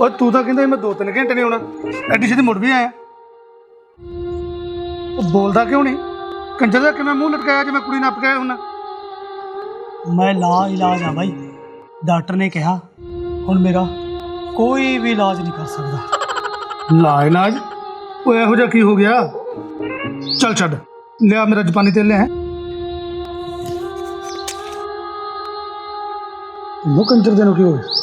ਓਏ ਤੂੰ ਤਾਂ ਕਹਿੰਦਾ ਸੀ ਮੈਂ 2-3 ਘੰਟੇ ਨਹੀਂ ਆਉਣਾ। ਐਡੀ ਛੇਤੀ ਮੁੜ ਵੀ ਆਇਆ। ਉਹ ਬੋਲਦਾ ਕਿਉਂ ਨਹੀਂ? ਕੰਜਰ ਦਾ ਕਿਵੇਂ ਮੂੰਹ ਲਟਕਾਇਆ ਜੇ ਮੈਂ ਕੁੜੀ ਨੱਪ ਕੇ ਆਇਆ ਹੁੰਨਾ ਮੈਂ ਲਾ ਇਲਾਜ ਆ ਬਾਈ। ਡਾਕਟਰ ਨੇ ਕਿਹਾ ਹੁਣ ਮੇਰਾ ਕੋਈ ਵੀ ਇਲਾਜ ਨਹੀਂ ਕਰ ਸਕਦਾ। ਲਾ ਇਲਾਜ ਓਏ ਇਹੋ ਜਿਹਾ ਕੀ ਹੋ ਗਿਆ? ਚੱਲ ਛੱਡ। ਲਿਆ ਮੇਰਾ ਜਪਾਨੀ ਤੇਲ ਲਿਆ ਉਹ ਕੰਜਰ ਦੇ ਨੂੰ ਕੀ ਹੋ ਗਿਆ?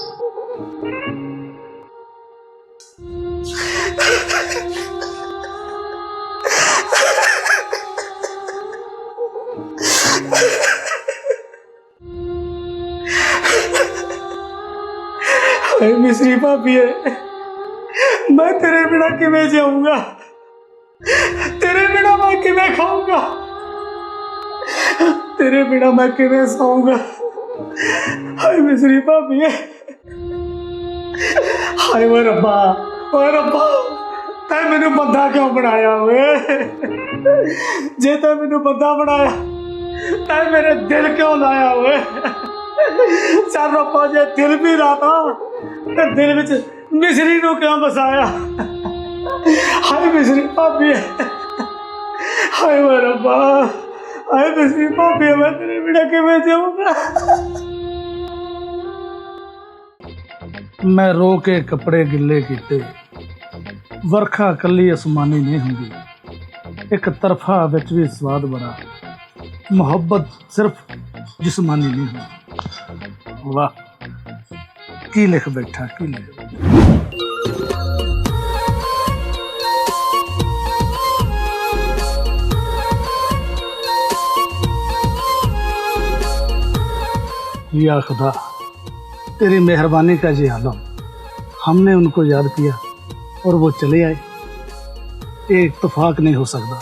ਏ ਭਾਬੀ ਏ। ਮੈਂ ਤੇਰੇ ਬਿਨਾ ਕਿਵੇਂ ਜਾਊਂਗਾ? ਤੇਰੇ ਬਿਨਾ ਮੈਂ ਕਿਵੇਂ ਖਾਊਂਗਾ? ਤੇਰੇ ਬਿਨਾ ਮੈਂ ਕਿਵੇਂ ਸੌਂਗਾ? ਹਾਏ ਮਿਸਰੀ ਭਾਬੀ ਏ। ਹਾਏ ਵੇ ਰੱਬਾ ਓਏ ਰੱਬਾ, ਤੈਂ ਮੈਨੂੰ ਬੰਦਾ ਕਿਉਂ ਬਣਾਇਆ ਓਏ? ਜੇ ਤੈ ਮੈਨੂੰ ਬੰਦਾ ਬਣਾਇਆ, ਤੈਂ ਮੇਰੇ ਦਿਲ ਕਿਉਂ ਲਾਇਆ ਓਏ? ਚੱਲ ਰੱਬਾ ਜੇ ਦਿਲ ਵੀ ਰਾਤਾ ਤੇ ਦਿਲ ਵਿੱਚ ਮਿਸਰੀ ਨੂੰ ਕਿਉਂ ਵਸਾਇਆ ਹਾਏ ਮਿਸਰੀ ਭਾਬੀ ਹਾਏ ਵੇ ਰੱਬਾ ਹਾਏ ਮਿਸਰੀ ਭਾਬੀ ਮੈਂ ਤੇਰੇ ਬਿਨਾ ਕਿਵੇਂ ਜਾਊਂਗਾ ਮੈਂ ਰੋ ਕੇ ਕੱਪੜੇ ਗਿੱਲੇ ਕੀਤੇ ਵਰਖਾ ਕੱਲੀ ਅਸਮਾਨੀ ਨਹੀਂ ਹੁੰਦੀ ਇੱਕ ਤਰਫਾ ਵਿੱਚ ਵੀ ਸਵਾਦ ਬੜਾ ਮੁਹੱਬਤ ਸਿਰਫ ਜਿਸਮਾਨੀ ਨਹੀਂ ਹੁੰਦੀ वाह। की लिख बैठा की लिख या खुदा, तेरी मेहरबानी का जी आलम। हमने उनको याद किया और वो चले आए। ये इतफाक नहीं हो सकता।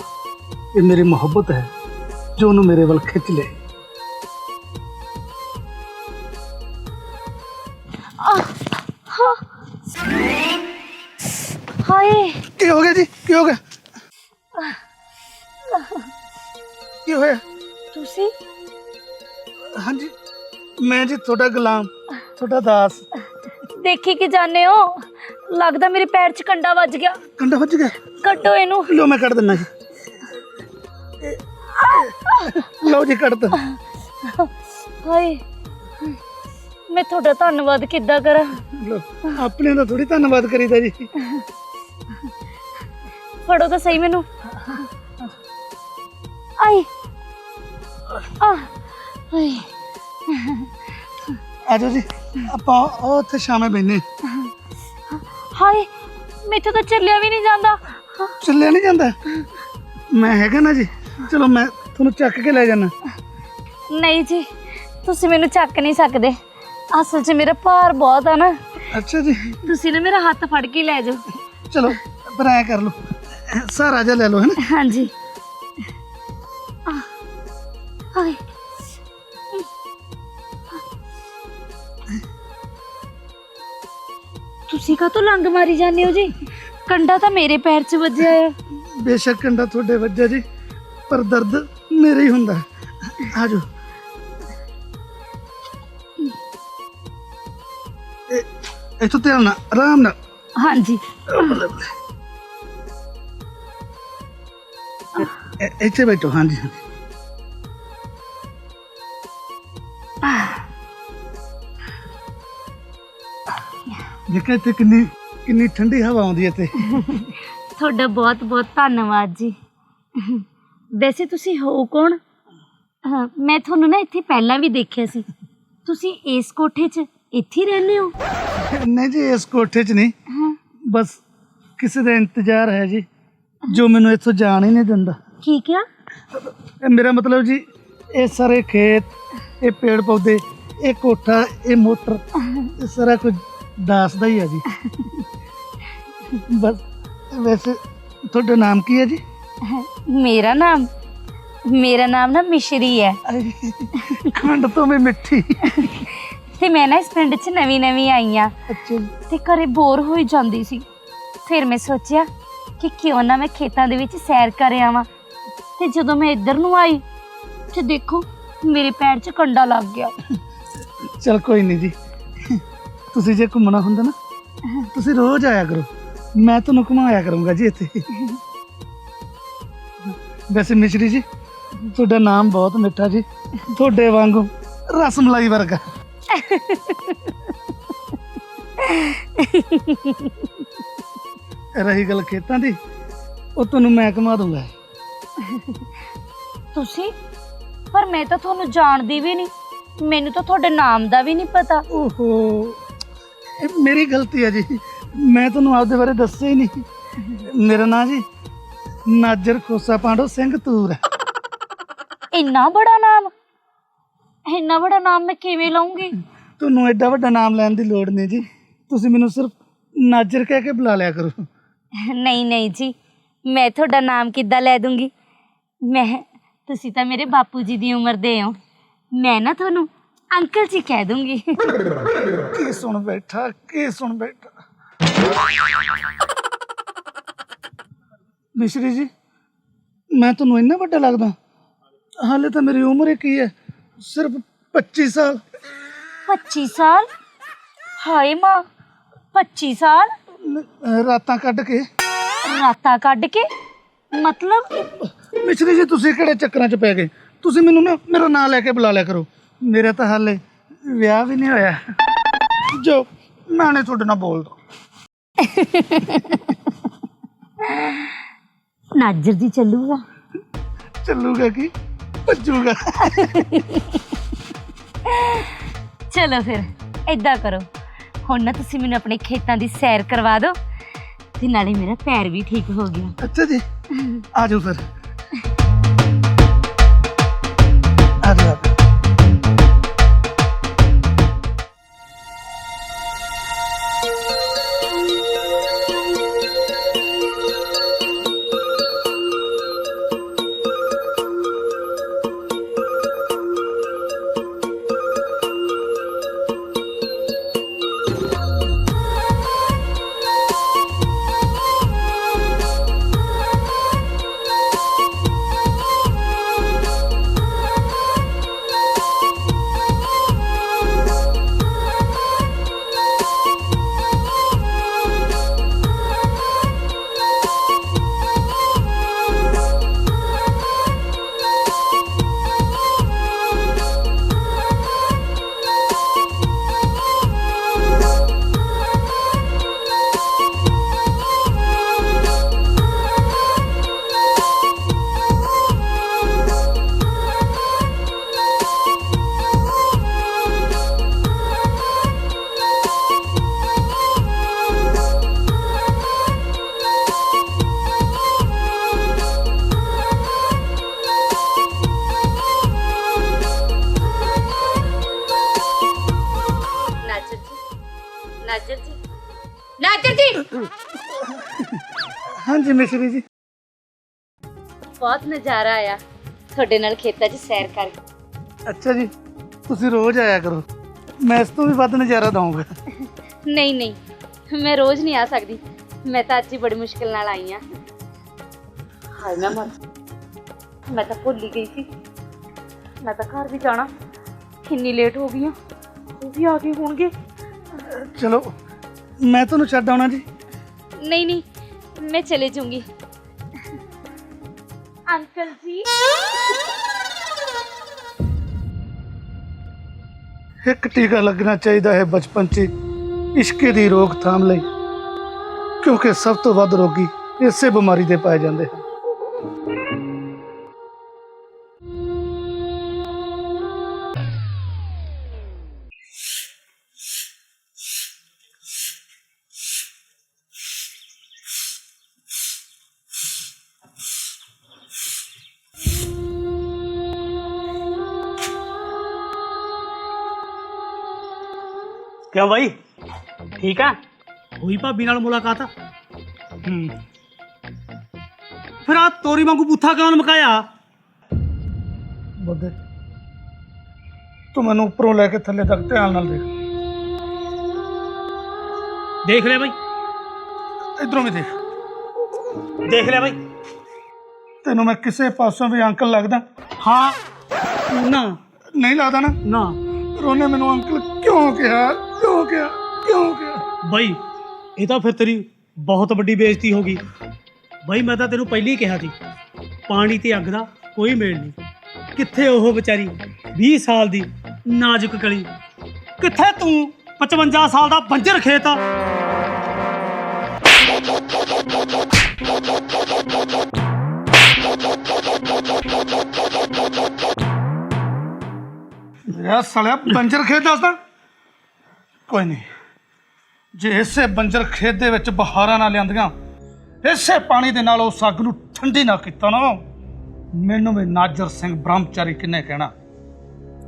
ये मेरी मोहब्बत है, जो उन्होंने मेरे वल खिंच ले। ਹਾਏ ਕੀ ਹੋ ਗਿਆ ਜੀ ਕੀ ਹੋ ਗਿਆ ਕੀ ਹੋਇਆ ਤੁਸੀਂ ਹਾਂਜੀ ਮੈਂ ਜੀ ਤੁਹਾਡਾ ਗੁਲਾਮ ਤੁਹਾਡਾ ਦਾਸ ਦੇਖੀ ਕਿ ਜਾਣੇ ਹੋ ਲੱਗਦਾ ਮੇਰੇ ਪੈਰ 'ਚ ਕੰਡਾ ਵੱਜ ਗਿਆ ਕੰਡਾ ਵੱਜ ਗਿਆ ਕੱਢੋ ਇਹਨੂੰ ਲਓ ਮੈਂ ਕੱਢ ਦਿੰਦਾ ਜੀ ਲਓ ਜੀ ਕੱਢ ਤਾ ਹਾਏ ਮੈਂ ਤੁਹਾਡਾ ਧੰਨਵਾਦ ਕਿੱਦਾਂ ਕਰਾਂ ਲਓ ਆਪਣੇ ਦਾ ਥੋੜੀ ਧੰਨਵਾਦ ਕਰੀਦਾ ਜੀ ਫੜੋ ਤਾਂ ਸਹੀ ਮੈਨੂੰ। ਆਏ। ਆ। ਹਾਏ ਆਜੋ ਜੀ ਆਪਾਂ ਉਹ ਉੱਥੇ ਸ਼ਾਮੇ ਬੈਨੇ ਹਾਏ ਮੈਥੋਂ ਤਾਂ ਚੱਲਿਆ ਵੀ ਨਹੀਂ ਜਾਂਦਾ। ਚੱਲਿਆ ਨਹੀਂ ਜਾਂਦਾ? ਮੈਂ ਹੈਗਾ ਨਾ ਜੀ ਚਲੋ ਮੈਂ ਤੁਹਾਨੂੰ ਚੱਕ ਕੇ ਲੈ ਜਾਣਾ ਨਹੀਂ ਜੀ ਤੁਸੀਂ ਮੈਨੂੰ ਚੱਕ ਨਹੀਂ ਸਕਦੇ। ਅਸਲ 'ਚ ਮੇਰਾ ਭਾਰ ਬਹੁਤ ਆ ਨਾ। ਅੱਛਾ ਜੀ। ਤੁਸੀਂ ਨਾ ਮੇਰਾ ਹੱਥ ਫੜ ਕੇ ਲੈ ਜਾਓ। ਚਲੋ ਪਰ ਐ ਕਰ ਲਓ। ਸਾਰਾ ਜਿਹਾ ਲੈ ਲਓ ਹੈ ਨਾ? ਹਾਂਜੀ। ਆ ਹਾਏ ਤੁਸੀਂ ਕਾਹਤੋਂ ਲੰਗ ਮਾਰੀ ਜਾਂਦੇ ਹੋ ਜੀ? ਕੰਡਾ ਤਾਂ ਮੇਰੇ ਪੈਰ 'ਚ ਵੱਜਿਆ ਆ। ਬੇਸ਼ੱਕ ਕੰਡਾ ਤੁਹਾਡੇ ਵੱਜਿਆ ਜੀ ਪਰ ਦਰਦ ਮੇਰੇ ਹੀ ਹੁੰਦਾ। ਆਜੋ। ਇੱਥੋਂ ਧਿਆਨ ਨਾਲ ਆਰਾਮ ਨਾਲ। ਹਾਂਜੀ ਇ- ਇੱਥੇ ਬੈਠੋ ਹਾਂਜੀ ਹਾਂਜੀ ਦੇਖਿਆ ਇੱਥੇ ਕਿੰਨੀ ਕਿੰਨੀ ਠੰਡੀ ਹਵਾ ਆਉਂਦੀ ਹੈ ਤੇ ਤੁਹਾਡਾ ਬਹੁਤ ਬਹੁਤ ਧੰਨਵਾਦ ਜੀ ਵੈਸੇ ਤੁਸੀਂ ਹੋ ਕੌਣ ਹਾਂ, ਮੈਂ ਤੁਹਾਨੂੰ ਨਾ ਇੱਥੇ ਪਹਿਲਾਂ ਵੀ ਦੇਖਿਆ ਸੀ ਤੁਸੀਂ ਇਸ ਕੋਠੇ 'ਚ ਇੱਥੇ ਹੀ ਰਹਿੰਦੇ ਹੋ ਨਹੀਂ ਜੀ ਇਸ ਕੋਠੇ 'ਚ ਨਹੀਂ ਹਾਂ ਬਸ ਕਿਸੇ ਦਾ ਇੰਤਜ਼ਾਰ ਹੈ ਜੀ ਜੋ ਮੈਨੂੰ ਇੱਥੋਂ ਜਾਣ ਹੀ ਨਹੀਂ ਦਿੰਦਾ। ਕੀ ਕਿਹਾ ਇਹ ਮੇਰਾ ਮਤਲਬ ਜੀ ਇਹ ਸਾਰੇ ਖੇਤ ਇਹ ਪੇੜ ਪੌਦੇ ਇਹ ਕੋਠਾ ਇਹ ਮੋਟਰ ਇਹ ਸਾਰਾ ਕੁਝ ਦਾਸ ਦਾ ਹੀ ਹੈ ਜੀ। ਬਸ ਵੈਸੇ ਤੁਹਾਡਾ ਨਾਮ ਕੀ ਹੈ ਜੀ? ਮੇਰਾ ਨਾਮ ਮੇਰਾ ਨਾਮ ਨਾ ਮਿਸ਼ਰੀ ਹੈ। ਖੰਡ ਤੋਂ ਵੀ ਮਿੱਠੀ। ਤੇ ਮੈਂ ਨਾ ਇਸ ਪਿੰਡ 'ਚ ਨਵੀਂ ਨਵੀਂ ਆਈ ਆ। ਅੱਛਾ ਜੀ। ਤੇ ਘਰੇ ਬੋਰ ਹੋਈ ਜਾਂਦੀ ਸੀ। ਫਿਰ ਮੈਂ ਸੋਚਿਆ ਕਿ ਕਿਉਂ ਨਾ ਮੈਂ ਖੇਤਾਂ ਦੇ ਵਿੱਚ ਸੈਰ ਕਰ ਆਵਾਂ। ਤੇ ਜਦੋਂ ਮੈਂ ਇੱਧਰ ਨੂੰ ਆਈ ਤੇ ਦੇਖੋ ਮੇਰੇ ਪੈਰ 'ਚ ਕੰਡਾ ਲੱਗ ਗਿਆ। ਚਲ ਕੋਈ ਨਹੀਂ ਜੀ। ਤੁਸੀਂ ਜੇ ਘੁੰਮਣਾ ਹੁੰਦਾ ਨਾ ਤੁਸੀਂ ਰੋਜ਼ ਆਇਆ ਕਰੋ। ਮੈਂ ਤੁਹਾਨੂੰ ਘੁਮਾਇਆ ਕਰੂੰਗਾ ਜੀ ਇੱਥੇ। ਵੈਸੇ ਮਿਸ਼ਰੀ ਜੀ ਤੁਹਾਡਾ ਨਾਮ ਬਹੁਤ ਮਿੱਠਾ ਜੀ। ਤੁਹਾਡੇ ਵਾਂਗੂ ਰਸਮਲਾਈ ਵਰਗਾ। ਰਹੀ ਗੱਲ ਖੇਤਾਂ ਦੀ? ਉਹ ਤੁਹਾਨੂੰ ਮੈਂ ਘੁਮਾ ਦੂੰਗਾ। ਤੁਸੀਂ? ਪਰ ਮੈਂ ਤਾਂ ਤੁਹਾਨੂੰ ਜਾਣਦੀ ਵੀ ਨਹੀਂ। ਮੈਨੂੰ ਤਾਂ ਤੁਹਾਡੇ ਨਾਮ ਦਾ ਵੀ ਨਹੀਂ ਪਤਾ। ਓਹੋ। ਇਹ ਮੇਰੀ ਗਲਤੀ ਹੈ ਜੀ। ਮੈਂ ਤੁਹਾਨੂੰ ਆਪਦੇ ਬਾਰੇ ਦੱਸਿਆ ਹੀ ਨਹੀਂ। ਮੇਰਾ ਨਾਂ ਜੀ ਨਾਜਰ ਖੋਸਾ ਪਾਂਡੋ ਸਿੰਘ ਤੂਰ ਹੈ। ਇੰਨਾ ਬੜਾ ਨਾਮ। ਇੰਨਾ ਬੜਾ ਨਾਮ ਮੈਂ ਕਿਵੇਂ ਲਵਾਂਗੀ ਤੁਹਾਨੂੰ ਐਡਾ ਵੱਡਾ ਨਾਮ ਲੈਣ ਦੀ ਲੋੜ ਨਹੀਂ ਜੀ। ਤੁਸੀਂ ਮੈਨੂੰ ਸਿਰਫ ਨਾਜਰ ਕਹਿ ਕੇ ਬੁਲਾ ਲਿਆ ਕਰੋ। ਨਹੀਂ ਨਹੀਂ ਜੀ ਮੈਂ ਤੁਹਾਡਾ ਨਾਮ ਕਿੱਦਾਂ ਲੈ ਦੂੰਗੀ? ਮੈਂ ਤੁਸੀਂ ਤਾਂ ਮੇਰੇ ਬਾਪੂ ਜੀ ਦੀ ਉਮਰ ਦੇ ਹੋ। ਮੈਂ ਨਾ ਤੁਹਾਨੂੰ ਅੰਕਲ ਜੀ ਕਹਿ ਦੂੰਗੀ। ਕੀ ਸੁਣ ਬੈਠਾ ਕੀ ਸੁਣ ਬੈਠਾ? ਮਿਸ਼ਰੀ ਜੀ ਮੈਂ ਤੁਹਾਨੂੰ ਇੰਨਾ ਵੱਡਾ ਲੱਗਦਾ। ਹਾਲੇ ਤਾਂ ਮੇਰੀ ਉਮਰ ਹੀ ਕੀ ਹੈ। ਸਿਰਫ 25 ਸਾਲ 25 ਸਾਲ ਹਾਏ ਮਾਂ 25 ਸਾਲ ਨ- ਰਾਤਾਂ ਕੱਢ ਕੇ ਰਾਤਾਂ ਕੱਢ ਕੇ ਮਤਲਬ ਮਿਸ਼ਰੀ ਜੀ ਤੁਸੀਂ ਕਿਹੜੇ ਚੱਕਰਾਂ 'ਚ ਪੈ ਗਏ ਤੁਸੀਂ ਮੈਨੂੰ ਨਾ ਮੇਰਾ ਨਾਂ ਲੈ ਕੇ ਬੁਲਾ ਲਿਆ ਕਰੋ ਮੇਰਾ ਤਾਂ ਹਾਲੇ ਵਿਆਹ ਵੀ ਨਹੀਂ ਹੋਇਆ ਜੋ ਮੈਂ ਨਹੀਂ ਤੁਹਾਡੇ ਨਾਲ ਬੋਲਦਾ ਨਾਜਰ ਜੀ ਚੱਲੂਗਾ ਚੱਲੂਗਾ ਕੀ ਭੱਜੂਗਾ। ਚਲੋ ਫਿਰ ਏਦਾਂ ਕਰੋ। ਹੁਣ ਨਾ ਤੁਸੀਂ ਮੈਨੂੰ ਆਪਣੇ ਖੇਤਾਂ ਦੀ ਸੈਰ ਕਰਵਾ ਦਿਓ ਤੇ ਨਾਲੇ ਮੇਰਾ ਪੈਰ ਵੀ ਠੀਕ ਹੋ ਗਿਆ। ਅੱਛਾ ਜੀ ਆ ਜਾਓ ਫਿਰ। ਮਿਸ਼ਰੀ ਜੀ? ਬਹੁਤ ਨਜ਼ਾਰਾ ਆਇਆ। ਤੁਹਾਡੇ ਨਾਲ ਖੇਤਾਂ 'ਚ ਸੈਰ ਕਰਕੇ ਅੱਛਾ ਜੀ ਤੁਸੀਂ ਰੋਜ਼ ਆਇਆ ਕਰੋ। ਮੈਂ ਇਸ ਤੋਂ ਵੀ ਵੱਧ ਨਜ਼ਾਰਾ ਦਊਂਗਾ। ਨਹੀਂ ਨਹੀਂ ਮੈਂ ਰੋਜ਼ ਨਹੀਂ ਆ ਸਕਦੀ। ਮੈਂ ਤਾਂ ਅੱਜ ਹੀ ਬੜੀ ਮੁਸ਼ਕਿਲ ਨਾਲ ਆਈ ਆ ਹਾਏ ਮੈਂ ਮਰ ਮੈਂ ਤਾਂ ਭੁੱਲ ਹੀ ਗਈ ਸੀ। ਮੈਂ ਤਾਂ ਘਰ ਵੀ ਜਾਣਾ। ਕਿੰਨੀ ਲੇਟ ਹੋ ਗਈ ਆ ਉਹ ਵੀ ਆ ਗਏ ਹੋਣਗੇ। ਚਲੋ ਮੈਂ ਤੁਹਾਨੂੰ ਛੱਡ ਆਉਣਾ ਜੀ। ਨਹੀਂ ਨਹੀਂ ਮੈਂ ਚਲੇ ਜਾਊਂਗੀ ਅੰਕਲ ਜੀ ਇੱਕ ਟੀਕਾ ਲੱਗਣਾ ਚਾਹੀਦਾ ਹੈ ਬਚਪਨ 'ਚ ਇਸ਼ਕੇ ਦੀ ਰੋਕਥਾਮ ਲਈ ਕਿਉਂਕਿ ਸਭ ਤੋਂ ਵੱਧ ਰੋਗੀ ਇਸੇ ਬਿਮਾਰੀ ਦੇ ਪਾਏ ਜਾਂਦੇ ਹਨ ਕਿਉਂ ਬਾਈ? ਠੀਕ ਆ? ਹੋਈ ਭਾਬੀ ਨਾਲ ਮੁਲਾਕਾਤ ਹੂੰ। ਫਿਰ ਆ ਤੋਰੀ ਵਾਂਗੂ ਬੁੱਥਾ ਕਿਉਂ ਮਕਾਇਆ? ਬੁੱਧੇ ਤੂੰ ਮੈਨੂੰ ਉੱਪਰੋਂ ਲੈ ਕੇ ਥੱਲੇ ਤੱਕ ਧਿਆਨ ਨਾਲ ਦੇਖ। ਦੇਖ ਲਿਆ ਬਾਈ। ਇਧਰੋਂ ਵੀ ਦੇਖ। ਦੇਖ ਲਿਆ ਬਾਈ। ਤੈਨੂੰ ਮੈਂ ਕਿਸੇ ਪਾਸੋਂ ਵੀ ਅੰਕਲ ਲੱਗਦਾ? ਹਾਂ। ਨਾ। ਨਹੀਂ ਲੱਗਦਾ ਨਾ? ਨਾ। ਪਰ ਉਹਨੇ ਮੈਨੂੰ ਅੰਕਲ ਕਿਉਂ ਕਿਹਾ? ਕਿਉਂ ਕਿਹਾ? ਕਿਉਂ ਕਿਹਾ? ਬਾਈ, ਇਹ ਤਾਂ ਫਿਰ ਤੇਰੀ ਬਹੁਤ ਵੱਡੀ ਬੇਇੱਜ਼ਤੀ ਹੋ ਗਈ। ਬਾਈ, ਮੈਂ ਤਾਂ ਤੈਨੂੰ ਪਹਿਲਾਂ ਹੀ ਕਿਹਾ ਸੀ, ਪਾਣੀ ਤੇ ਅੱਗ ਦਾ ਕੋਈ ਮੇਲ ਨਹੀਂ। ਕਿੱਥੇ ਉਹ ਵਿਚਾਰੀ 20 ਸਾਲ ਦੀ ਨਾਜ਼ੁਕ ਕਲੀ ਕਿੱਥੇ ਤੂੰ? 55 ਸਾਲ ਦਾ ਬੰਜਰ ਖੇਤ ਯਾ ਸਲਿਆ, ਬੰਜਰ ਖੇਤ ਦੱਸਦਾ। ਕੋਈ ਨਹੀਂ। ਜੇ ਇਸੇ ਬੰਜਰ ਖੇਤ ਦੇ ਵਿੱਚ ਬਹਾਰਾਂ ਨਾ ਲਿਆਂਦੀਆਂ, ਇਸੇ ਪਾਣੀ ਦੇ ਨਾਲ ਉਸ ਅੱਗ ਨੂੰ ਠੰਡੀ ਨਾ ਕੀਤਾ ਨਾ, ਮੈਨੂੰ ਵੀ ਨਾਜਰ ਸਿੰਘ ਬ੍ਰਹਮਚਾਰੀ ਕਿੰਨੇ ਕਹਿਣਾ।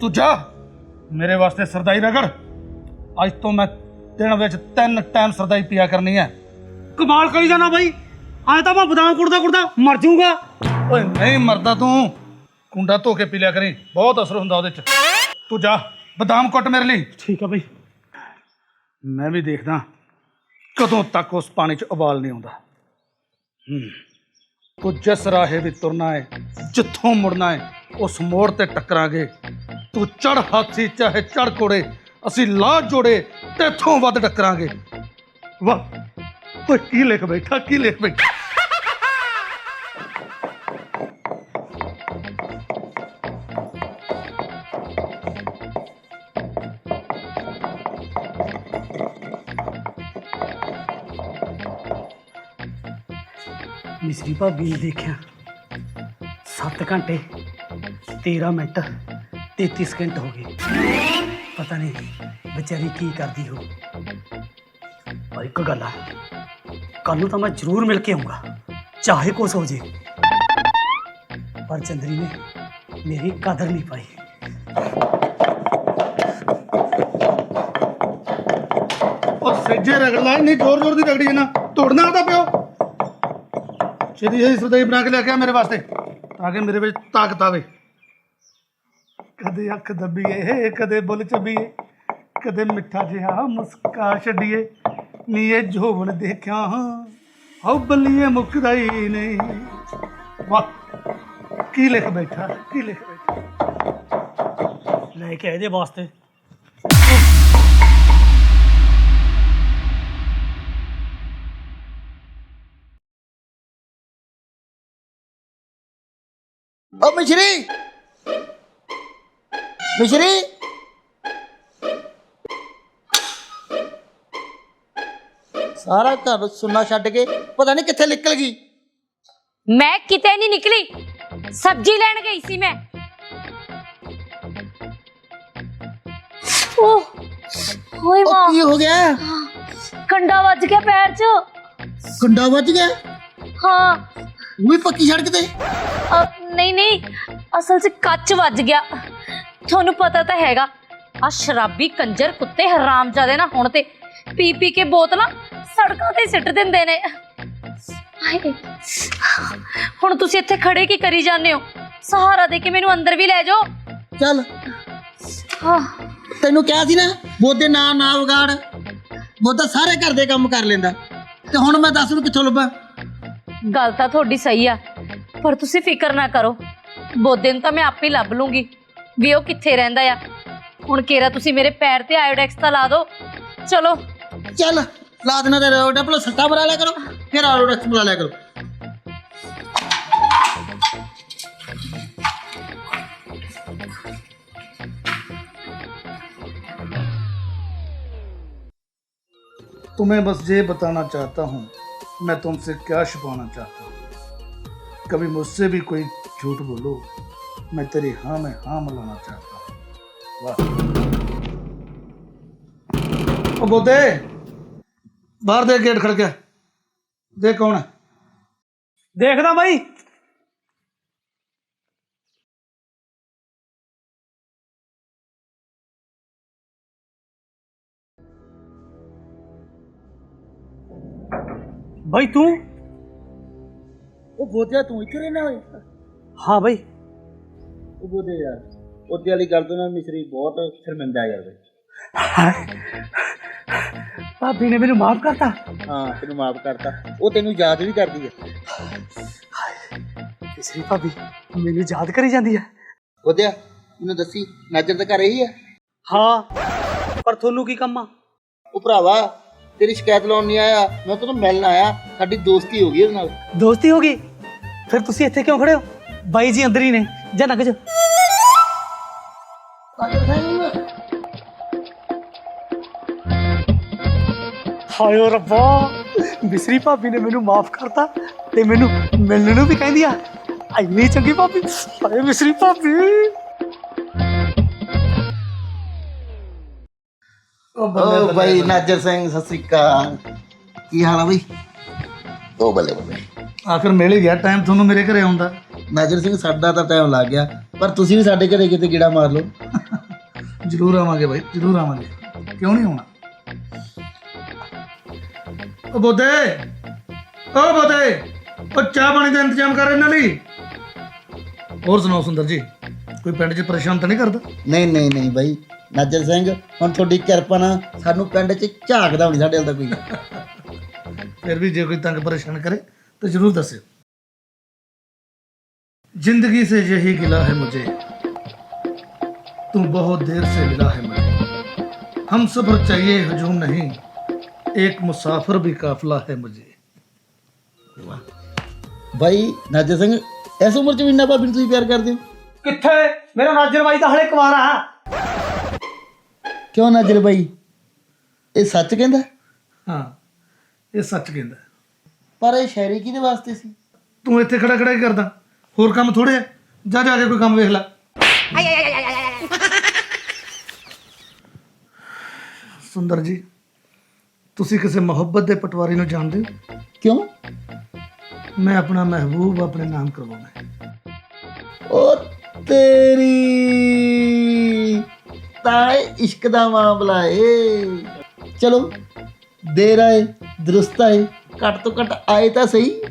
ਤੂੰ ਜਾ, ਮੇਰੇ ਵਾਸਤੇ ਸਰਦਾਈ ਰਗੜ। ਅੱਜ ਤੋਂ ਮੈਂ ਦਿਨ ਵਿੱਚ ਤਿੰਨ ਟਾਈਮ ਸਰਦਾਈ ਪੀਆ ਕਰਨੀ ਹੈ। ਕਮਾਲ ਕਰੀ ਜਾਣਾ ਬਾਈ। ਐ ਤਾਂ ਮੈਂ ਬਦਾਮ ਕੁੜਦਾ ਕੁੜਦਾ ਮਰ ਜਾਊਂਗਾ। ਓਏ ਨਹੀਂ ਮਰਦਾ ਤੂੰ। ਕੁੰਡਾ ਧੋ ਕੇ ਪੀ ਲਿਆ ਕਰੀ। ਬਹੁਤ ਅਸਰ ਹੁੰਦਾ ਉਹਦੇ ਚ। ਤੂੰ ਜਾ ਬਦਾਮ ਕੁੱਟ ਮੇਰੇ ਲਈ। ਠੀਕ ਆ ਬਾਈ। ਮੈਂ ਵੀ ਦੇਖਦਾ ਕਦੋਂ ਤੱਕ ਉਸ ਪਾਣੀ 'ਚ ਉਬਾਲ ਨਹੀਂ ਆਉਂਦਾ। ਹੂੰ ਤੂੰ ਜਿਸ ਰਾਹੇ ਵੀ ਤੁਰਨਾ ਹੈ ਜਿੱਥੋਂ ਮੁੜਨਾ ਹੈ ਉਸ ਮੋੜ ਤੇ ਟੱਕਰਾਂਗੇ। ਤੂੰ ਚੜ ਹਾਥੀ ਚਾਹੇ ਚੜ ਕੋੜੇ ਅਸੀਂ ਲਾਹ ਜੋੜੇ ਤੇਥੋਂ ਵੱਧ ਟੱਕਰਾਂਗੇ। ਵਾਹ ਓਏ ਕੀ ਲਿਖ ਬੈਠਾ ਕੀ ਲਿਖ ਬੈਠਾ? ਮਿਸਰੀ ਭਾਬੀ ਨੇ ਦੇਖਿਆ। 7 ਘੰਟੇ 13 ਮਿੰਟ 33 ਸਕਿੰਟ ਹੋ ਗਏ। ਪਤਾ ਨਹੀਂ ਵਿਚਾਰੀ ਕੀ ਕਰਦੀ ਹੋ ਪਰ ਇੱਕ ਗੱਲ ਆ ਕੱਲ ਨੂੰ ਤਾਂ ਮੈਂ ਜ਼ਰੂਰ ਮਿਲ ਕੇ ਆਉਂਗਾ ਚਾਹੇ ਕੁਛ ਹੋ ਜੇ। ਪਰ ਚੰਦਰੀ ਨੇ ਮੇਰੀ ਕਦਰ ਨਹੀਂ ਪਾਈ। ਉਹ ਸੱਜੇ ਰਗੜ ਲਾ ਨਹੀਂ ਜ਼ੋਰ ਜ਼ੋਰ ਦੀ ਰਗੜੀ ਨਾ ਤੋੜਨਾ ਉਹਦਾ ਪਿਓ। ਛੇਤੀ ਛੇਤੀ ਸਰਦਾਈ ਬਣਾ ਕੇ ਲੈ ਕੇ ਆ ਮੇਰੇ ਵਾਸਤੇ, ਤਾਂ ਕਿ ਮੇਰੇ ਵਿੱਚ ਤਾਕਤ ਆਵੇ। ਕਦੇ ਅੱਖ ਦੱਬੀਏ, ਕਦੇ ਬੁੱਲ ਚੱਬੀਏ ਕਦੇ ਮਿੱਠਾ ਜਿਹਾ ਮੁਸਕਾ ਛੱਡੀਏ। ਨੀਏ ਜੋਵਣ ਦੇਖਿਆ, ਹਉ ਬੱਲੀਏ ਮੁੱਕਦਾ ਹੀ ਨਹੀਂ ਵਾਹ, ਕੀ ਲਿਖ ਬੈਠਾ, ਕੀ ਲਿਖ ਬੈਠਾ। ਲੈ ਕੇ ਆਏ ਇਹਦੇ ਵਾਸਤੇ। ਓ ਮਿਸ਼ਰੀ ਮਿਸ਼ਰੀ ਸਾਰਾ ਘਰ ਸੁੰਨਾ ਛੱਡ ਕੇ ਪਤਾ ਨਹੀਂ ਕਿੱਥੇ ਨਿਕਲ ਗਈ ਮੈਂ ਕਿਤੇ ਨਹੀਂ ਨਿਕਲੀ ਸਬਜ਼ੀ ਲੈਣ ਗਈ ਸੀ ਮੈਂ ਓਹ ਹੋਏ ਉਹ ਮਾਂ ਕੀ ਹੋ ਗਿਆ ਕੰਡਾ ਵੱਜ ਗਿਆ ਪੈਰ 'ਚ ਗੁੰਡਾ ਵੱਜ ਗਿਆ ਹਾਂ ਉਹੀ ਪੱਕੀ ਸੜਕ ਤੇ? ਨਹੀਂ ਨਹੀਂ। ਅਸਲ 'ਚ ਕੱਚ ਵੱਜ ਗਿਆ। ਤੁਹਾਨੂੰ ਪਤਾ ਤਾਂ ਹੈਗਾ ਆ ਸ਼ਰਾਬੀ ਕੰਜਰ ਕੁੱਤੇ ਹਰਾਮਜ਼ਾਦੇ ਨਾ ਹੁਣ ਤੇ। ਪੀ ਪੀ ਕੇ ਬੋਤਲਾਂ ਸੜਕਾਂ ਤੇ ਸਿੱਟ ਦਿੰਦੇ ਨੇ। ਹਾਏ। ਹੁਣ ਤੁਸੀਂ ਇੱਥੇ ਖੜੇ ਕੀ ਕਰੀ ਜਾਂਦੇ ਹੋ? ਸਹਾਰਾ ਦੇ ਕੇ ਮੈਨੂੰ ਅੰਦਰ ਵੀ ਲੈ ਜਾਓ। ਚੱਲ। ਹਾਂ। ਤੈਨੂੰ ਕਿਹਾ ਸੀ ਨਾ ਬੋਦੇ ਨਾ ਨਾ ਵਿਗਾੜ। ਬੋਦਾ ਸਾਰੇ ਘਰ ਦੇ ਕੰਮ ਕਰ ਲੈਂਦਾ। ਤੇ ਹੁਣ ਮੈਂ ਦੱਸ ਨੂੰ ਕਿੱਥੋਂ ਲੱਭਾਂ? ਗੱਲ ਤਾਂ ਤੁਹਾਡੀ ਸਹੀ ਆ ਪਰ ਤੁਸੀਂ ਫਿਕਰ ਨਾ ਕਰੋ ਬੋਦੇ ਨੂੰ ਤਾਂ ਮੈਂ ਆਪੇ ਲੱਭ ਲੂੰਗੀ ਵੀ ਉਹ ਕਿੱਥੇ ਰਹਿੰਦਾ ਆ ਹੁਣ ਕੇਰਾ ਤੁਸੀਂ ਮੇਰੇ ਪੈਰ ਤੇ ਆਇਓਡੈਕਸ ਤਾਂ ਲਾ ਦਿਓ ਚਲੋ ਚੱਲ ਲਾ ਦੇਣਾ ਤੇ ਰੋਡ ਪਹਿਲਾਂ ਸੱਟਾ ਬਣਾ ਲਿਆ ਕਰੋ ਫਿਰ ਆਰੋਡੈਕਸ ਬਣਾ ਲਿਆ ਕਰੋ तुम्हें बस ये बताना चाहता हूँ मैं तुमसे क्या छुपाना चाहता हूँ? कभी मुझसे भी कोई झूठ बोलो। मैं तेरी हाँ में हाँ मिलाना चाहता हूँ। बोते बाहर दे गेट खड़के। देख कौन है? देखना भाई। ਬਾਈ ਤੂੰ? ਉਹ ਬੋਦਿਆ ਤੂੰ ਇੱਥੇ ਰਹਿਣਾ ਓਏ? ਹਾਂ ਬਾਈ। ਉਹ ਬੋਦੇ ਯਾਰ ਉਹਦੇ ਵਾਲੀ ਗੱਲ ਤੋਂ ਨਾ ਮਿਸਰੀ ਬਹੁਤ ਸ਼ਰਮਿੰਦਾ ਯਾਰ ਬਈ। ਭਾਬੀ ਨੇ ਮੈਨੂੰ ਮਾਫ ਕਰਤਾ। ਹਾਂ ਤੈਨੂੰ ਮਾਫ ਕਰਤਾ। ਉਹ ਤੈਨੂੰ ਯਾਦ ਵੀ ਕਰਦੀ ਹੈ ਇਸਰੀ ਭਾਬੀ ਮੈਨੂੰ ਯਾਦ ਕਰੀ ਜਾਂਦੀ ਹੈ ਬੋਦਿਆ ਮੈਨੂੰ ਦੱਸੀ ਨਜ਼ਰ ਤਾਂ ਘਰ ਹੀ ਆ। ਹਾਂ ਪਰ ਤੁਹਾਨੂੰ ਕੀ ਕੰਮ ਆ? ਉਹ ਭਰਾਵਾ ਤੇਰੀ ਸ਼ਿਕਾਇਤ ਲਾਉਣ ਨਹੀਂ ਆਇਆ, ਮੈਂ ਤੈਨੂੰ ਮਿਲਣ ਆਇਆ, ਸਾਡੀ ਦੋਸਤੀ ਹੋ ਗਈ ਉਹਦੇ ਨਾਲ। ਦੋਸਤੀ ਹੋ ਗਈ? ਫਿਰ ਤੁਸੀਂ ਇੱਥੇ ਕਿਉਂ ਖੜੇ ਹੋ? ਬਾਈ ਜੀ ਅੰਦਰ ਹੀ ਨੇ, ਜਾਂ ਨਗ ਜਾ ਹਾਏ ਰੱਬਾ, ਮਿਸਰੀ ਭਾਬੀ ਨੇ ਮੈਨੂੰ ਮਾਫ ਕਰਤਾ ਤੇ ਮੈਨੂੰ ਮਿਲਣ ਨੂੰ ਵੀ ਕਹਿੰਦੀ ਆ। ਇੰਨੀ ਚੰਗੀ ਭਾਬੀ, ਹਾਏ ਮਿਸਰੀ ਭਾਬੀ। ਉਹ ਓ ਬਾਈ ਨਾਜਰ ਸਿੰਘ ਸਤਿ ਸ੍ਰੀ ਅਕਾਲ। ਕੀ ਹਾਲ ਆ ਬਈ? ਓ ਬੱਲੇ ਬੱਲੇ। ਆਖਰ ਮਿਲ ਹੀ ਗਿਆ ਟਾਈਮ ਤੁਹਾਨੂੰ ਮੇਰੇ ਘਰੇ ਆਉਂਦਾ ਨਾਜਰ ਸਿੰਘ ਸਾਡਾ ਤਾਂ ਟਾਈਮ ਲੱਗ ਗਿਆ। ਪਰ ਤੁਸੀਂ ਵੀ ਸਾਡੇ ਘਰੇ ਕਿਤੇ ਗੀੜਾ ਮਾਰ ਲਓ। ਜ਼ਰੂਰ ਆਵਾਂਗੇ ਬਾਈ ਜ਼ਰੂਰ ਆਵਾਂਗੇ। ਕਿਉਂ ਨਹੀਂ ਆਉਣਾ? ਉਹ ਬੋਦੇ! ਉਹ ਬੋਦੇ! ਉਹ ਚਾਹ ਪਾਣੀ ਦਾ ਇੰਤਜ਼ਾਮ ਕਰ ਇਹਨਾਂ ਲਈ। ਹੋਰ ਸੁਣਾਓ ਸੁੰਦਰ ਜੀ ਕੋਈ ਪਿੰਡ 'ਚ ਪਰੇਸ਼ਾਨ ਤਾਂ ਨਹੀਂ ਕਰਦਾ? ਨਹੀਂ ਨਹੀਂ ਨਹੀਂ ਬਾਈ। ਨਾਜਰ ਸਿੰਘ ਹੁਣ ਤੁਹਾਡੀ ਕਿਰਪਾ ਨਾਲ ਸਾਨੂੰ ਪਿੰਡ 'ਚ ਝਾਕਦਾ ਨਹੀਂ ਸਾਡੇ ਵੱਲ ਤਾਂ ਕੋਈ ਫਿਰ ਵੀ ਜੇ ਕੋਈ ਤੰਗ ਪਰੇਸ਼ਾਨ ਕਰੇ तो जरूर दस्यो जिंदगी से यही गिला है मुझे तू बहुत देर से मिला है मुझे हम सफर चाहिए हजूम नहीं एक मुसाफिर भी काफिला है मुझे ਬਾਈ ਨਾਜਰ ਸਿੰਘ ਇਸ ਉਮਰ 'ਚ ਵੀ ਇੰਨਾ ਭਾਬੀ ਨੂੰ ਤੁਸੀਂ ਪਿਆਰ ਕਰਦੇ ਹੋ ਕਿੱਥੇ ਮੇਰਾ ਨਾਜਰ ਬਾਈ ਤਾਂ ਹਲੇ ਕੁਵਾਰਾ ਆ ਕਿਉਂ ਨਾਜਰ ਬਾਈ ਇਹ ਸੱਚ ਕਹਿੰਦਾ? ਹਾਂ ਇਹ ਸੱਚ ਕਹਿੰਦਾ। ਪਰ ਇਹ ਸ਼ਾਇਰੀ ਕਿਹਦੇ ਵਾਸਤੇ ਸੀ? ਤੂੰ ਇੱਥੇ ਖੜਾ ਖੜਾ ਹੀ ਕਰਦਾ? ਹੋਰ ਕੰਮ ਥੋੜੇ ਜਾ ਜਾ ਕੇ ਕੋਈ ਕੰਮ ਵੇਖ ਲੈ। ਸੁੰਦਰ ਜੀ ਤੁਸੀਂ ਕਿਸੇ ਮੁਹੱਬਤ ਦੇ ਪਟਵਾਰੀ ਨੂੰ ਜਾਣਦੇ ਹੋ? ਕਿਉਂ? ਮੈਂ ਆਪਣਾ ਮਹਿਬੂਬ ਆਪਣੇ ਨਾਮ ਕਰਵਾਉਣਾ ਹੈ। ਉਹ ਤੇਰੀ ਤਾਂ ਇਹ ਇਸ਼ਕ ਦਾ ਮਾਮਲਾ ਏ। ਚਲੋ ਦੇਰ ਆਏ ਦਰੁਸਤ ਆਏ ਘੱਟ ਤੋਂ ਘੱਟ ਆਏ ਤਾਂ ਸਹੀ।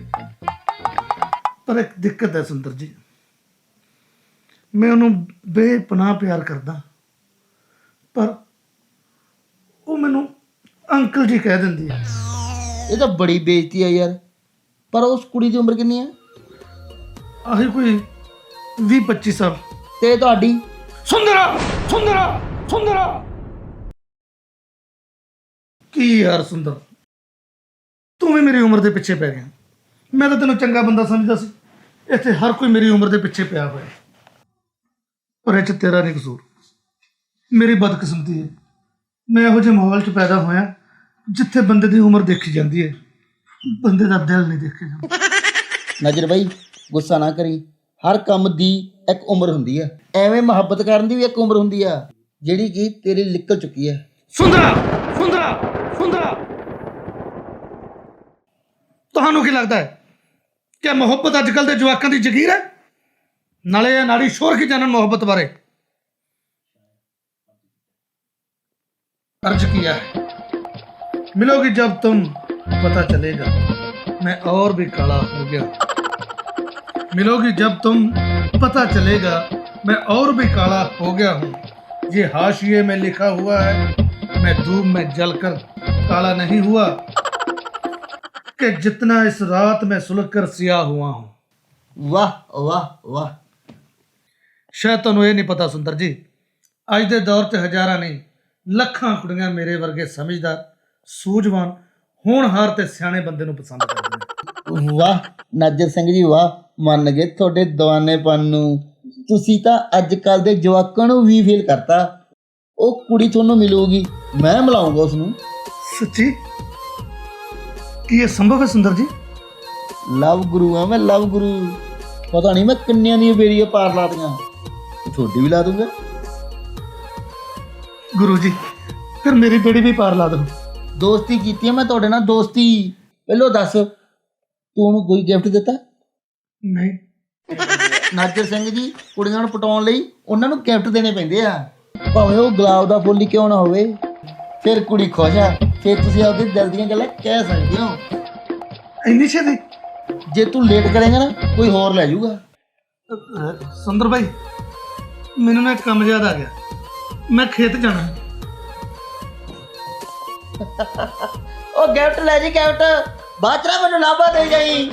ਪਰ ਇੱਕ ਦਿੱਕਤ ਹੈ ਸੁੰਦਰ ਜੀ। ਮੈਂ ਉਹਨੂੰ ਬੇਪਨਾਹ ਪਿਆਰ ਕਰਦਾ। ਪਰ ਉਹ ਮੈਨੂੰ ਅੰਕਲ ਜੀ ਕਹਿ ਦਿੰਦੀ ਹੈ। ਇਹ ਤਾਂ ਬੜੀ ਬੇਇੱਜ਼ਤੀ ਆ ਯਾਰ। ਪਰ ਉਸ ਕੁੜੀ ਦੀ ਉਮਰ ਕਿੰਨੀ ਆ ਆਹੀ ਕੋਈ 20 25 ਸਾਲ। ਤੇ ਤੁਹਾਡੀ? ਸੁੰਦਰਾ ਸੁੰਦਰਾ! ਸੁੰਦਰਾ। ਕੀ ਯਾਰ ਸੁੰਦਰ? ਤੂੰ ਵੀ ਮੇਰੀ ਉਮਰ ਦੇ ਪਿੱਛੇ ਪੈ ਗਿਆ। ਮੈਂ ਤਾਂ ਤੈਨੂੰ ਚੰਗਾ ਬੰਦਾ ਸਮਝਦਾ ਸੀ। ਇੱਥੇ ਹਰ ਕੋਈ ਮੇਰੀ ਉਮਰ ਦੇ ਪਿੱਛੇ ਪਿਆ ਹੋਇਆ। ਪਰ ਇਹ ਚ ਤੇਰਾ ਨਹੀਂ ਕਸੂਰ। ਮੇਰੀ ਬਦਕਿਸਮਤੀ ਹੈ। ਮੈਂ ਇਹੋ ਜਿਹੇ ਮਾਹੌਲ 'ਚ ਪੈਦਾ ਹੋਇਆ ਜਿੱਥੇ ਬੰਦੇ ਦੀ ਉਮਰ ਦੇਖੀ ਜਾਂਦੀ ਹੈ। ਬੰਦੇ ਦਾ ਦਿਲ ਨਹੀਂ ਦੇਖਿਆ ਜਾਂਦਾ। ਨਜ਼ਰ ਬਾਈ ਗੁੱਸਾ ਨਾ ਕਰੀ। ਹਰ ਕੰਮ ਦੀ ਇੱਕ ਉਮਰ ਹੁੰਦੀ ਆ ਐਵੇਂ ਮੁਹੱਬਤ ਕਰਨ ਦੀ ਵੀ ਇੱਕ ਉਮਰ ਹੁੰਦੀ ਆ। ਜਿਹੜੀ ਕਿ ਤੇਰੀ ਨਿਕਲ ਚੁੱਕੀ ਆ ਸੁੰਦਰਾ ਸੁੰਦਰਾ ਸੁੰਦਰਾ ਤੁਹਾਨੂੰ ਕੀ ਲੱਗਦਾ ਹੈ ਕਿ ਮੁਹੱਬਤ ਅੱਜ ਕੱਲ ਦੇ ਜਵਾਕਾਂ ਦੀ ਜ਼ਗੀਰ ਹੈ ਨਾਲੇ ਇਹ ਨਾੜੀ ਸ਼ੋਰ ਕੀ ਜਾਣਨ ਮੁਹੱਬਤ ਬਾਰੇ अर्ज किया है मिलोगी जब तुम पता चलेगा मैं और भी काला हो गया मिलोगी जब तुम पता चलेगा मैं और भी काला हो गया हूँ ये हाशिए में लिखा हुआ है मैं धूप में जलकर काला नहीं हुआ कि जितना इस रात में सुलग कर सिया हुआ हूँ ਵਾਹ ਵਾਹ ਵਾਹ ਸ਼ਾਇਦ ਤੁਹਾਨੂੰ ਇਹ ਨਹੀਂ ਪਤਾ ਸੁੰਦਰ ਜੀ ਅੱਜ ਦੇ ਦੌਰ 'ਚ ਹਜ਼ਾਰਾਂ ਨਹੀਂ ਲੱਖਾਂ ਕੁੜੀਆਂ ਮੇਰੇ ਵਰਗੇ ਸਮਝਦਾਰ ਸੂਝਵਾਨ ਹੋਣਹਾਰ ਤੇ ਸਿਆਣੇ ਬੰਦੇ ਨੂੰ ਪਸੰਦ ਕਰਦੀਆਂ ਵਾਹ ਨਾਜਰ ਸਿੰਘ ਜੀ ਵਾਹ ਮੰਨ ਗਏ ਤੁਹਾਡੇ ਦੀਵਾਨੇਪਨ ਨੂੰ ਤੁਸੀਂ ਤਾਂ ਅੱਜ ਕੱਲ ਦੇ ਜਵਾਕਾਂ ਨੂੰ ਵੀ ਫੀਲ ਕਰਤਾ। ਉਹ ਕੁੜੀ ਤੁਹਾਨੂੰ ਮਿਲੂਗੀ। ਮੈਂ ਮਿਲਾਉਂਗਾ ਉਸ ਨੂੰ ਸੱਚੀ? ਕੀ ਇਹ ਸੰਭਵ ਹੈ ਸੁੰਦਰ ਜੀ? ਲਵ ਗੁਰੂ ਆ ਮੈਂ ਲਵ ਗੁਰੂ ਪਤਾ ਨਹੀਂ ਮੈਂ ਕਿੰਨਿਆਂ ਦੀਆਂ ਬੇੜੀਆਂ ਪਾਰ ਲਾਤੀਆਂ ਤੁਹਾਡੀ ਵੀ ਲਾ ਦੂੰਗਾ। ਗੁਰੂ ਜੀ ਫਿਰ ਮੇਰੀ ਬੇੜੀ ਵੀ ਪਾਰ ਲਾ ਦਿਓ। ਦੋਸਤੀ ਕੀਤੀ ਮੈਂ ਤੁਹਾਡੇ ਨਾਲ ਦੋਸਤੀ। ਪਹਿਲੋ ਦੱਸ ਤੂੰ ਉਹਨੂੰ ਕੋਈ ਗਿਫਟ ਦਿੱਤਾ? ਨਹੀਂ। ਨਾਜਰ ਸਿੰਘ ਜੀ ਕੁੜੀਆਂ ਨੂੰ ਪਟਾਉਣ ਲਈ ਉਹਨਾਂ ਨੂੰ ਗਿਫਟ ਦੇਣੇ ਪੈਂਦੇ ਆ। ਭਾਵੇਂ ਉਹ ਗੁਲਾਬ ਦਾ ਫੁੱਲ ਹੀ ਕਿਉਂ ਨਾ ਹੋਵੇ। ਫਿਰ ਕੁੜੀ ਖੁਸ਼ ਆ ਫਿਰ ਤੁਸੀਂ ਆਪਦੇ ਦਿਲ ਦੀਆਂ ਗੱਲਾਂ ਕਹਿ ਸਕਦੇ ਹੋ। ਇੰਨੀ ਛੇਤੀ? ਜੇ ਤੂੰ ਲੇਟ ਕਰੇਗਾ ਨਾ ਕੋਈ ਹੋਰ ਲੈ ਜਾਊਗਾ। ਸੁੰਦਰ ਭਾਈ ਮੈਨੂੰ ਨਾ ਇੱਕ ਕੰਮ ਯਾਦ ਆ ਗਿਆ। ਮੈਂ ਖੇਤ ਜਾਣਾ। ਉਹ ਗਿਫਟ ਲੈ ਜੀ ਗਿਫਟ ਬਾਅਦ ਚ ਨਾ ਮੈਨੂੰ ਲਾਭਾ ਦੇ ਜਾਈ।